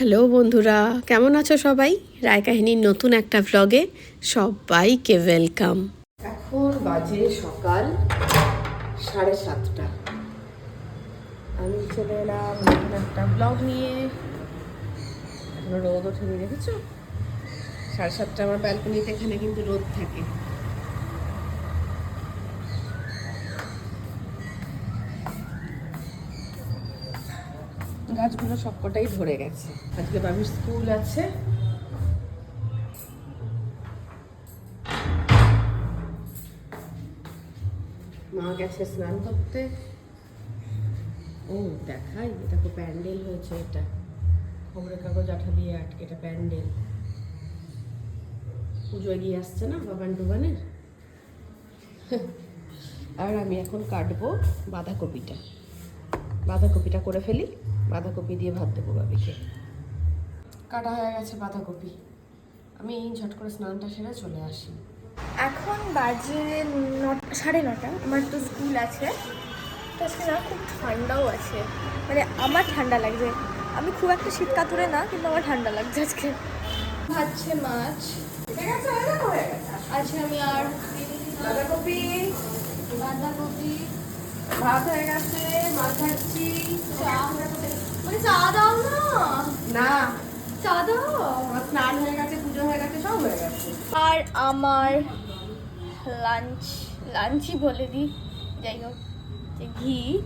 Hello বন্ধুরা, কেমন আছো সবাই? রায় কাহিনীর নতুন একটা ভ্লগে সবাইকে ওয়েলকাম এখন বাজে সকাল সাড়ে সাতটা। আমি চলে এলাম নতুন একটা ব্লগ নিয়ে। এখনও রোদ ওঠেনি, দেখেছ? সাড়ে সাতটা আমার ব্যালকনিতে এখানে কিন্তু রোদ থাকে। গাছগুলো সবকটাই ধরে গেছে। আজকে বাবির স্কুল আছে। মা গেছে স্নান করতে। ও, দেখাই, এটা তো প্যান্ডেল হয়েছে এটা। খবরের কাগজ আঠা দিয়ে আটকে এটা প্যান্ডেল। পুজো এগিয়ে আসছে না বাবান ডুবানের আর আমি এখন কাটবো বাঁধাকপিটা। বাঁধাকপিটা করে ফেলি। বাঁধাকপি দিয়ে ভাত দেবো বাবিকে। কাটা হয়ে গেছে বাঁধাকপি। আমি এই ঝট করে স্নানটা সেরে চলে আসি। এখন বাজে নটা সাড়ে নটা। আমার তো স্কুল আছে। তো আজকে না খুব ঠান্ডাও আছে। মানে আমার ঠান্ডা লাগছে। আমি খুব একটা শীত কাতুরে না কিন্তু আমার ঠান্ডা লাগছে আজকে। ভাজছে মাছ। আছে আমি আর বাঁধাকপি। বাঁধাকপি। ভাত হয়ে গেছে মাছ ভাজছি। মানে চা দাও না। না। চা দাও। স্নান হয়ে গেছে পুজো হয়ে গেছে সব হয়ে গেছে। আর আমার লাঞ্চ লাঞ্চই বলে দিই। যাই হোক যে ঘি।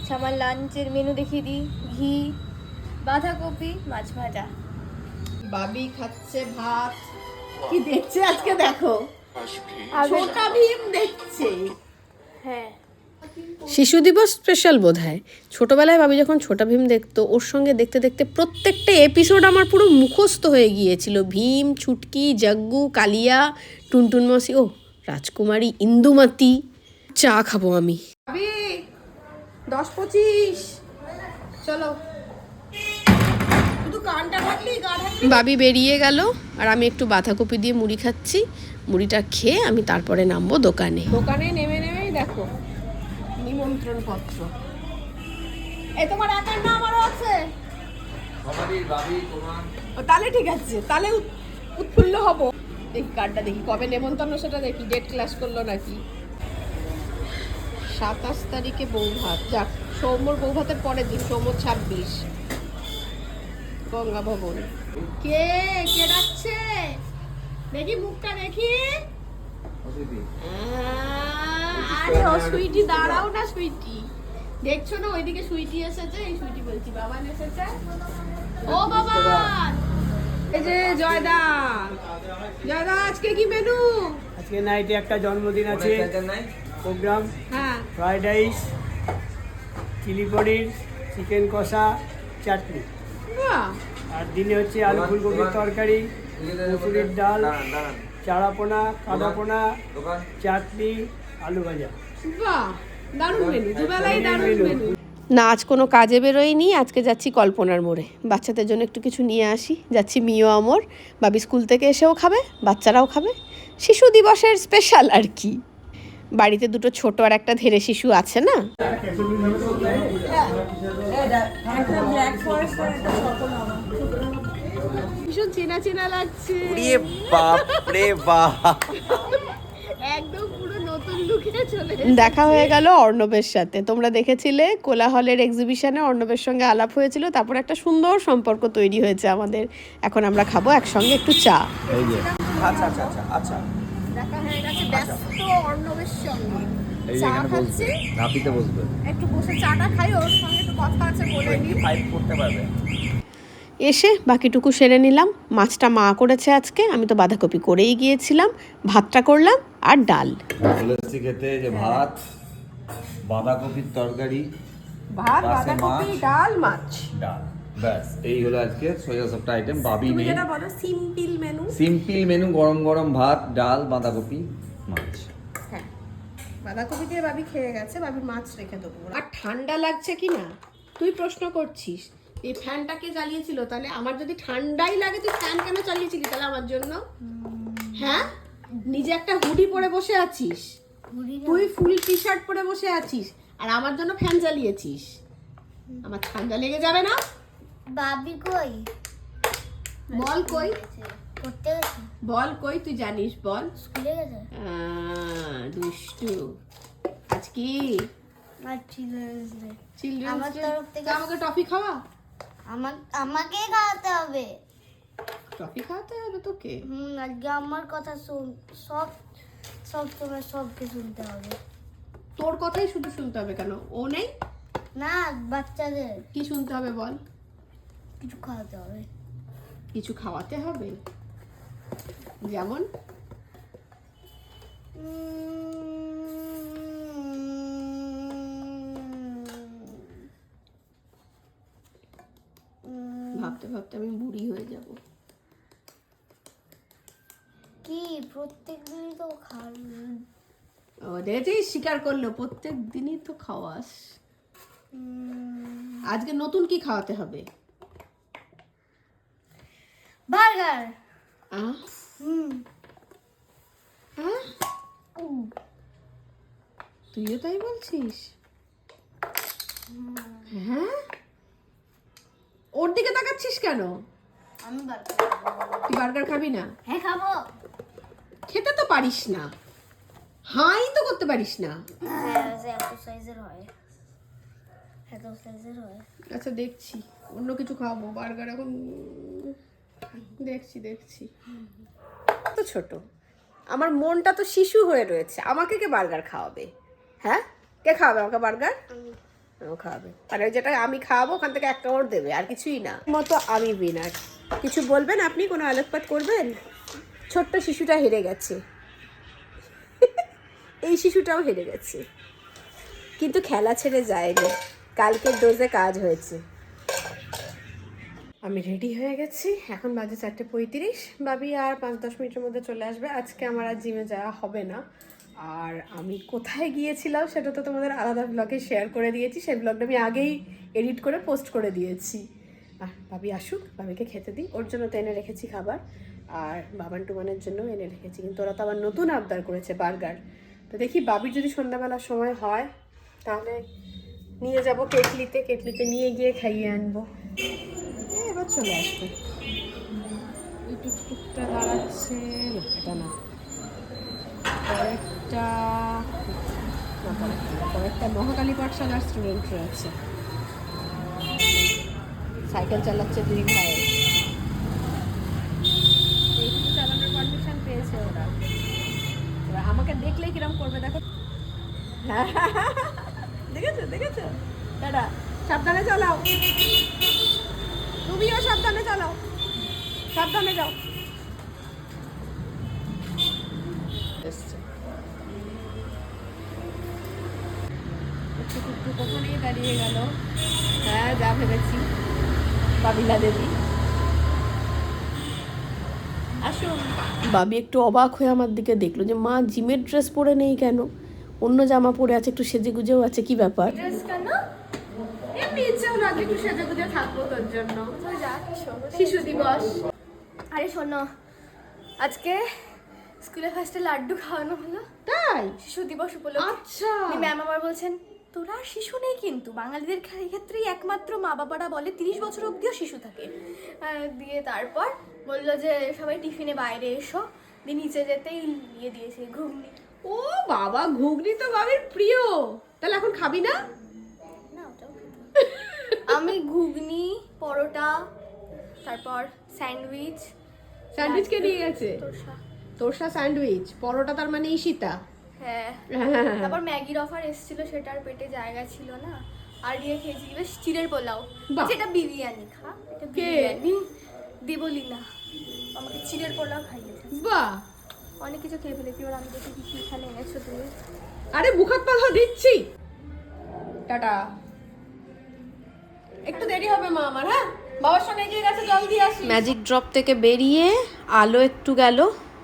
আচ্ছা, আমার লাঞ্চের মেনু দেখিয়ে দিই। ঘি বাঁধাকপি মাছ ভাজা। বাবি খাচ্ছে ভাত। কি দেখছে আজকে দেখো? আগে- ছোটা ভীম দেখছে। হ্যাঁ। শিশু দিবস স্পেশাল বোধ হয় ছোটোবেলায় ভাবি যখন ছোটা ভীম দেখতো ওর সঙ্গে দেখতে দেখতে প্রত্যেকটা এপিসোড আমার পুরো মুখস্থ হয়ে গিয়েছিল। ভীম ছুটকি জাগ্গু কালিয়া টুনটুন মাসি ও রাজকুমারী ইন্দুমাতি চা খাব আমি। দশ পঁচিশ। চলো। বাবি বেরিয়ে গেল আর আমি একটু বাঁধাকপি দিয়ে মুড়ি খাচ্ছি। মুড়িটা খেয়ে আমি তারপরে নামবো দোকানে। দোকানে নেমে নেমেই দেখো। নিমন্ত্রণ পত্র এ তোমার একার নাম আরও আছে তাহলে ঠিক আছে তাহলে উৎফুল্ল হব। দেখি কার্ডটা দেখি কবে নেমন্তন্ন সেটা দেখি ডেট ক্লাস করল নাকি? সাতাশ তারিখে বউ ভাত যাক সৌম্যর বউ ভাতের পরের দিন সৌম্য ছাব্বিশ। গঙ্গা ভবন। কে? কে ডাকছে? দেখি মুখটা দেখি। আরে ও সুইটি দাঁড়াও না সুইটি। দেখছ না ওইদিকে সুইটি এসেছে এই সুইটি বলছি বাবান এসেছে? ও বাবান এই যে জয়দা। জয়দা আজকে কি মেনু আজকে নাইটে একটা জন্মদিন আছে। নাই প্রোগ্রাম হ্যাঁ। Fried rice chilli paneer chicken কষা চাটনি আর দিনে হচ্ছে আলু ফুলকপির তরকারি মুসুরির ডাল চারাপোনা কাদাপোনা চাটনি আলু ভাজা। বাহ দারুণ মেনু দুবেলাই দারুণ মেনু। মেনু না আজ কোনো কাজে বেরোয়নি আজকে যাচ্ছি কল্পনার মোড়ে। বাচ্চাদের জন্য একটু কিছু নিয়ে আসি। যাচ্ছি মিও আমর বাবি স্কুল থেকে এসেও খাবে বাচ্চারাও খাবে। শিশু দিবসের স্পেশাল আর কি। বাড়িতে দুটো ছোট আর একটা ধেরে শিশু আছে না? ভীষণ চেনা চেনা লাগছে। বাপ রে বাপ একদম পুরো নতুন লুকে চলে দেখা হয়ে গেল অর্ণবের সাথে। তোমরা দেখেছিলে কোলাহলের এক্সিবিশনে অর্ণবের সঙ্গে আলাপ হয়েছিল তারপর একটা সুন্দর সম্পর্ক তৈরি হয়েছে আমাদের। এখন আমরা খাব একসঙ্গে একটু চা। আচ্ছা আচ্ছা আচ্ছা আচ্ছা। দেখা হয়ে গেছে ব্যস্ত অর্ণবের সঙ্গে। এই এখানে বসবে। নাপিতে বসবে। একটু বসে চাটা খাই ওর সঙ্গে একটু কথা আছে বলে নিই। ফাইভ করতে পারবে। এসে বাকিটুকু সেরে নিলাম। মাছটা মা করেছে আজকে আমি তো বাঁধাকপি করেই গিয়েছিলাম। ভাতটা করলাম আর ডাল। খেতে যে ভাত বাঁধাকপির তরকারি ভাত বাঁধাকপি ডাল মাছ। ডাল। ব্যাস এই হলো আজকে সোজা সবটা আইটেম যেটা বলো সিম্পল মেনু সিম্পল মেনু গরম গরম ভাত ডাল বাঁধাকপি মাছ। হ্যাঁ। বাঁধাকপি দিয়ে বাবি খেয়ে গেছে মাছ রেখে দেবো। আর ঠান্ডা লাগছে কি না? তুই প্রশ্ন করছিস এই ফ্যানটা কে চালিয়েছিল তাহলে আমার যদি ঠান্ডাই লাগে তুই ফ্যান কেন চালিয়েছিলি তাহলে আমার জন্য? হ্যাঁ? নিজে একটা হুডি পরে বসে আছিস। তুই ফুল টি শার্ট পরে বসে আছিস। আর আমার জন্য ফ্যান চালিয়েছিস আমার ঠান্ডা লেগে যাবে না? বাবি কই? বল কই? গেছে। বল কই তুই জানিস বল। স্কুলে গেছে? দুষ্টু। আজ কি? চিলড্রেন্স ডে চিলড্রেন্স আমার আমাকে টফি খাওয়া? আমাকেই খাওয়াতে হবে। টফি খাওয়াতে হবে তোকে? হুম আজকে আমার কথা শুন সব সব সময় সবকে শুনতে হবে। তোর কথাই শুধু শুনতে হবে কেন? ও নেই? না বাচ্চাদের। কি শুনতে হবে বল। কিছু খাওয়াতে হবে। কিছু খাওয়াতে হবে? যেমন? ভাবতে ভাবতে আমি বুড়ি হয়ে যাব। কি? প্রত্যেক দিনই তো খাওয়া ও দেখেছিস স্বীকার করল প্রত্যেক দিনই তো খাওয়াস। আজকে নতুন কি খাওয়াতে হবে? বার্গার। হুম। তুইও তাই বলছিস? হ্যাঁ? ওর দিকে তাকাচ্ছিস কেন? আমি তুই বার্গার খাবি না? হ্যাঁ খাব। খেতে তো পারিস না। হাই তো করতে পারিস না। হ্যাঁ আচ্ছা দেখছি। অন্য কিছু খাওয়াবো বার্গার এখন দেখছি দেখছি। তো ছোট। আমার মনটা তো শিশু হয়ে রয়েছে। আমাকে কে বার্গার খাওয়াবে? হ্যাঁ? কে খাওয়াবে আমাকে বার্গার? ও খাওয়াবে আর যেটা আমি খাওয়াবো ওখান থেকে এক কামড় দেবে, আর কিছুই না। মতো আমি উইনার কিছু বলবেন আপনি? কোনো আলোকপাত করবেন? ছোট্ট শিশুটা হেরে গেছে। এই শিশুটাও হেরে গেছে। কিন্তু খেলা ছেড়ে যায়নি। কালকের ডোজে কাজ হয়েছে। আমি রেডি হয়ে গেছি। এখন বাজে চারটে পঁয়ত্রিশ। ভাবি আর পাঁচ দশ মিনিটের মধ্যে চলে আসবে। আজকে আমার আর জিমে যাওয়া হবে না। আর আমি কোথায় গিয়েছিলাম সেটা তো তোমাদের আলাদা ব্লগে শেয়ার করে দিয়েছি। সেই ব্লগটা আমি আগেই এডিট করে পোস্ট করে দিয়েছি। আর ভাবি আসুক, ভাবিকে খেতে দিই। ওর জন্য তো এনে রেখেছি খাবার। আর বাবান টুমানের জন্য এনে রেখেছি। কিন্তু ওরা তো আবার নতুন আবদার করেছে বার্গার তো দেখি বাবির যদি সন্ধ্যাবেলার সময় হয়, তাহলে নিয়ে যাব কেটলিতে। কেটলিতে নিয়ে গিয়ে খাইয়ে আনব। এবার চলে আসবে। টুকটুকটা দাঁড়াচ্ছে। এটা না। না, পরেরটা মহাকালী পাঠশালার স্টুডেন্ট রয়েছে। সাইকেল চালাচ্ছে দুই ভাই। এইটুকু চালানোর পারমিশন পেয়েছে ওরা। এবার আমাকে দেখলেই কিরম করবে দেখো। দেখেছ দেখেছ? দাদা সাবধানে চালাও। তুমিও সাবধানে চালাও। সাবধানে যাও। একটু কখনই দাঁড়িয়ে গেল। হ্যাঁ যা ভেবেছি। বাবিলা দেবী। আসুন। বাবি একটু অবাক হয়ে আমার দিকে দেখল যে মা জিমের ড্রেস পরে নেই কেন? অন্য জামা পরে আছে একটু সেজে গুজেও আছে কি ব্যাপার? ড্রেস কেন? এমনি ইচ্ছেও লাগে একটু সেজে গুজে থাকব তোর জন্য। শিশু দিবস। আরে শোনো আজকে স্কুলে ফার্স্টে লাড্ডু খাওয়ানো হলো। তাই? শিশু দিবস উপলক্ষে। আচ্ছা। ম্যাম আমার বলছেন তোরা শিশু নেই কিন্তু। বাঙালিদের ক্ষেত্রেই একমাত্র মা বাবারা বলে তিরিশ বছর অবধিও শিশু থাকে। দিয়ে তারপর বলল যে সবাই টিফিনে বাইরে এসো। দিয়ে নিচে যেতেই নিয়ে দিয়েছে ঘুগনি। ও বাবা ঘুগনি তো বাবির প্রিয়। তাহলে এখন খাবি না? আমি ঘুগনি পরোটা তারপর স্যান্ডউইচ। স্যান্ডউইচ কে নিয়ে গেছে? তোরসা। তোরসা স্যান্ডউইচ পরোটা তার মানে ঈশিতা হ্যাঁ। তারপর ম্যাগির অফার এসেছিল সেটার পেটে জায়গা ছিল না। আর দিয়ে খেয়েছি বেশ? চিড়ের পোলাও। যেটা বিরিয়ানি খা। এটা? বিরিয়ানি। দেবলীনা। আমাকে চিড়ের পোলাও খাইয়েছে। বাহ। অনেক কিছু খেয়ে ফেলেছি। ওর আমি দেখি কি এখানে এনেছো তুমি। আরে মুখাত পাধা দিচ্ছি। টাটা। একটু দেরি হবে মা আমার হ্যাঁ? বাবার সঙ্গে গিয়ে গেছে জল দিয়ে আসি। ম্যাজিক ড্রপ থেকে বেরিয়ে আলো একটু গেল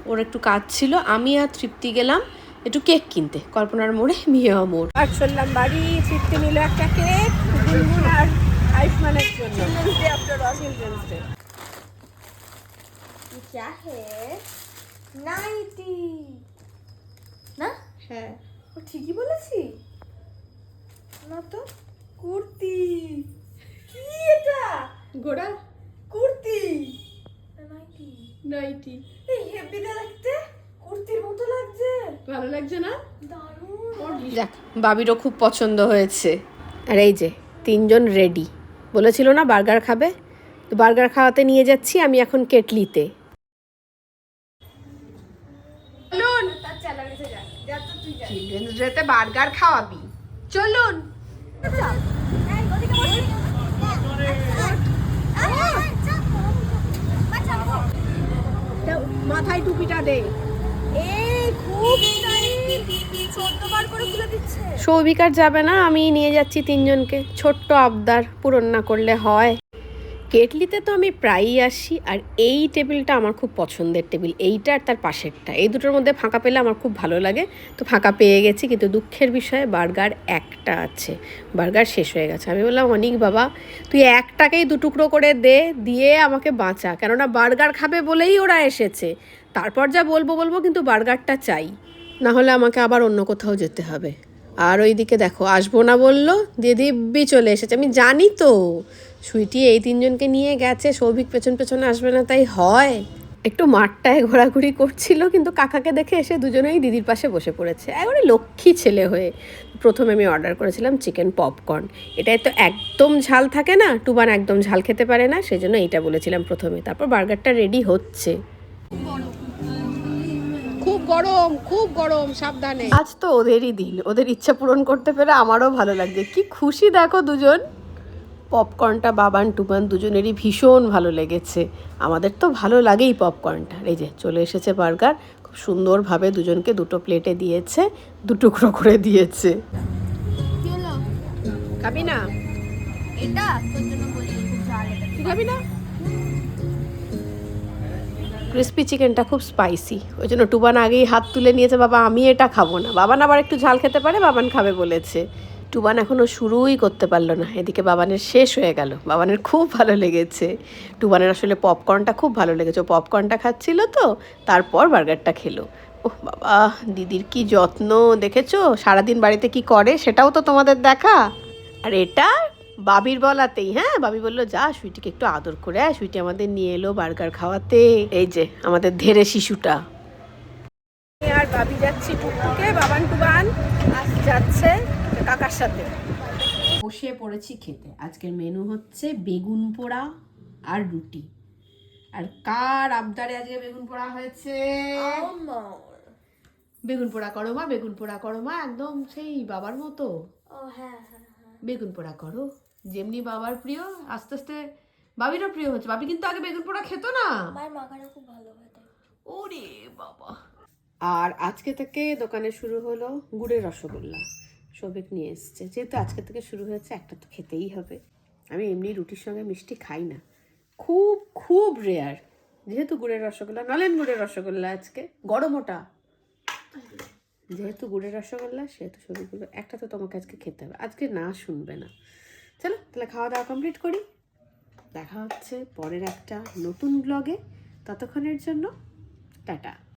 ওর একটু কাজ ছিল। আমি আর তৃপ্তি গেলাম। একটু কেক কিনতে কল্পনার মোড়ে মিয়া মোড় আর চললাম বাড়ি তৃপ্তি নিল একটা কেক গুনগুন আর আয়ুষ্মানের জন্য children's day after all children's day क्या है নাইটি না হ্যাঁ ও ঠিকই বলেছি না তো কুর্তি কি এটা গোড়া কুর্তি নাইটি নাইটি এই হেভিটা দেখতে কুর্তির মতো লাগছে। ভালো লাগছে না? দারুণ। যাক বাবিরও খুব পছন্দ হয়েছে। আর এই যে তিনজন রেডি বলেছিল না বার্গার খাবে? তো বার্গার খাওয়াতে নিয়ে যাচ্ছি আমি এখন কেটলিতে। চলুন। তার চ্যালেঞ্জে যা যা তো তুই যা। চিলড্রেন্স ডেতে বার্গার খাওয়াবি। চলুন। এই ওদিকে বসে মাথায় টুপিটা দে। সৌভিকার যাবে না আমি নিয়ে যাচ্ছি তিনজনকে। ছোট্ট আবদার পূরণ না করলে হয়। কেটলিতে তো আমি প্রায়ই আসি, আর এই টেবিলটা আমার খুব পছন্দের টেবিল। এইটা আর তার পাশেরটা। এই দুটোর মধ্যে ফাঁকা পেলে আমার খুব ভালো লাগে। তো ফাঁকা পেয়ে গেছি, কিন্তু দুঃখের বিষয়ে, বার্গার একটা আছে। বার্গার শেষ হয়ে গেছে। আমি বললাম, অনিক বাবা, তুই একটাকেই দু টুকরো করে দে, দিয়ে আমাকে বাঁচা। কেননা বার্গার খাবে বলেই ওরা এসেছে। তারপর যা বলব বলব, কিন্তু বার্গারটা চাই। না হলে আমাকে আবার অন্য কোথাও যেতে হবে। আর ওইদিকে দেখো, আসব না বলল, দিয়ে দিব্যি চলে এসেছে। আমি জানি তো, সুইটি এই তিনজনকে নিয়ে গেছে, সৌভিক পেছন পেছনে আসবে না তাই হয়। একটু মাঠটায় ঘোরাঘুরি করছিল, কিন্তু কাকাকে দেখে এসে দুজনেই দিদির পাশে বসে পড়েছে। একবারে লক্ষ্মী ছেলে হয়ে প্রথমে আমি অর্ডার করেছিলাম চিকেন পপকর্ন এটাই তো একদম ঝাল থাকে না, টুবান একদম ঝাল খেতে পারে না, সেজন্য এইটা বলেছিলাম প্রথমে। তারপর বার্গারটা রেডি হচ্ছে। গরম খুব গরম সাবধানে। আজ তো ওদেরই দিন। ওদের ইচ্ছা পূরণ করতে পেরে আমারও ভালো লাগছে। কি খুশি দেখো দুজন। পপকর্নটা বাবান টুবান দুজনেরই ভীষণ ভালো লেগেছে। আমাদের তো ভালো লাগেই পপকর্নটা। এই যে চলে এসেছে বার্গার। খুব সুন্দরভাবে দুজনকে দুটো প্লেটে দিয়েছে দু টুকরো করে দিয়েছে। খাবি না? এটা তোর জন্য তুই খাবি না? ক্রিস্পি চিকেনটা খুব স্পাইসি ওই জন্য টুবান আগেই হাত তুলে নিয়েছে, বাবা, আমি এটা খাব না। বাবান আবার একটু ঝাল খেতে পারে, বাবান খাবে বলেছে। টুবান এখনও শুরুই করতে পারল না। এদিকে বাবানের শেষ হয়ে গেল। বাবানের খুব ভালো লেগেছে। টুবানের আসলে পপকর্নটা খুব ভালো লেগেছে। ও পপকর্নটা খাচ্ছিল তো, তারপর বার্গারটা খেলো। ওহ, বাবা, দিদির কি যত্ন দেখেছ? সারাদিন বাড়িতে কি করে? সেটাও তো তোমাদের দেখা। আর এটা বাবির বলাতেই হ্যাঁ? বাবি বলল যা সুইটিকে একটু আদর করে সুইটি আমাদের নিয়ে এলো বার্গার খাওয়াতে। এই যে আমাদের ধেরে শিশুটা। আর বাবি যাচ্ছি টুকুকে বাবান টুবান আজ যাচ্ছে কাকার সাথে। বসে পড়েছি খেতে। আজকের মেনু হচ্ছে বেগুন পোড়া আর রুটি। আর কার আবদারে আজকে বেগুন পোড়া হয়েছে? বেগুন পোড়া করো মা বেগুন পোড়া করো মা একদম সেই বাবার মতো। ও হ্যাঁ হ্যাঁ। বেগুন পোড়া করো। যেমনি বাবার প্রিয় আস্তে আস্তে বাবিরও প্রিয় হচ্ছে। বাবি কিন্তু আগে বেগুন পোড়া খেতো না। মায়ের মাখাটা খুব ভালো ওরে বাবা। আর আজকে থেকে দোকানে শুরু হলো গুড়ের রসগোল্লা। সৌভিক নিয়ে এসছে। যেহেতু আজকে থেকে শুরু হয়েছে একটা তো খেতেই হবে। আমি এমনি রুটির সঙ্গে মিষ্টি খাই না। খুব খুব রেয়ার যেহেতু গুড়ের রসগোল্লা নলেন গুড়ের রসগোল্লা আজকে। গরম ওটা। যেহেতু গুড়ের রসগোল্লা সেহেতু সবগুলো একটা তো তোমাকে আজকে খেতে হবে। আজকে না শুনবে না। চলো, তাহলে খাওয়া দাওয়া কমপ্লিট করি। দেখা হচ্ছে পরের একটা নতুন ব্লগে ততক্ষণের জন্য টাটা।